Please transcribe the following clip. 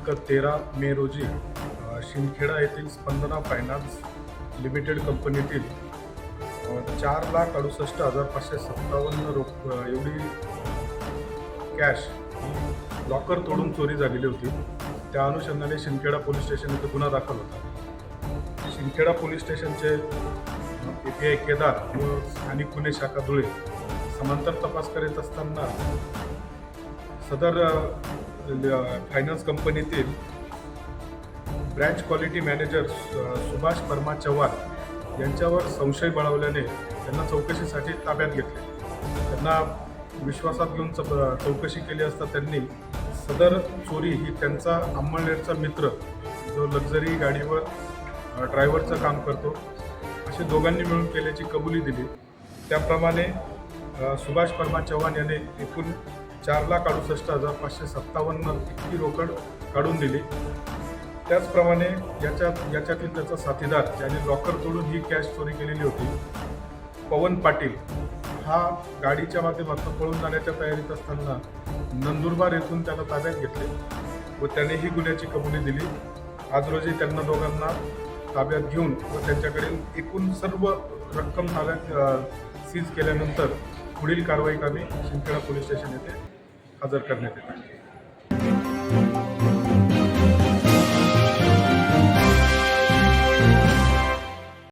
दिनांक तेरा मे रोजी शिंदखेडा येथील स्पंदना फायनान्स लिमिटेड कंपनीतील चार लाख अडुसष्ट हजार पाचशे सत्तावन्न रोख एवढी कॅश लॉकर तोडून चोरी झालेली होती. त्या अनुषंगाने शिंदखेडा पोलीस स्टेशन येथे गुन्हा दाखल होता. शिंदखेडा पोलीस स्टेशनचे ए पी आय केदार व स्थानिक गुन्हे शाखा धुळे समांतर तपास करीत असताना सदर फायनान्स कंपनीतील branch quality manager Subhash Parma Chavan यांच्यावर संशय बळावल्याने त्यांना चौकशीसाठी ताब्यात घेतले. त्यांना विश्वासात घेऊन च चौकशी केली असता त्यांनी सदर चोरी ही त्यांचा अंमळनेरचा मित्र जो लक्झरी गाडीवर ड्रायव्हरचं काम करतो असे दोघांनी मिळून केल्याची कबुली दिली. त्याप्रमाणे सुभाष परमा चव्हाण याने एकूण चार लाख अडुसष्ट हजार पाचशे सत्तावन्न इतकी रोकड काढून दिली. त्याचप्रमाणे याच्यात याच्यातील त्याचा साथीदार ज्याने लॉकर तोडून ही कॅश चोरी केलेली होती पवन पाटील हा गाडीच्या माध्यमातून पळून जाण्याच्या तयारीत असताना नंदुरबार येथून त्याला ताब्यात घेतले व त्याने ही गुन्ह्याची कबुली दिली. आज रोजी त्यांना दोघांना ताब्यात घेऊन व त्यांच्याकडील एकूण सर्व रक्कम ताब्यात सीज केल्यानंतर पुढील कारवाई आम्ही शिंदखेडा पोलीस स्टेशन येथे हजर करण्यात येत आहे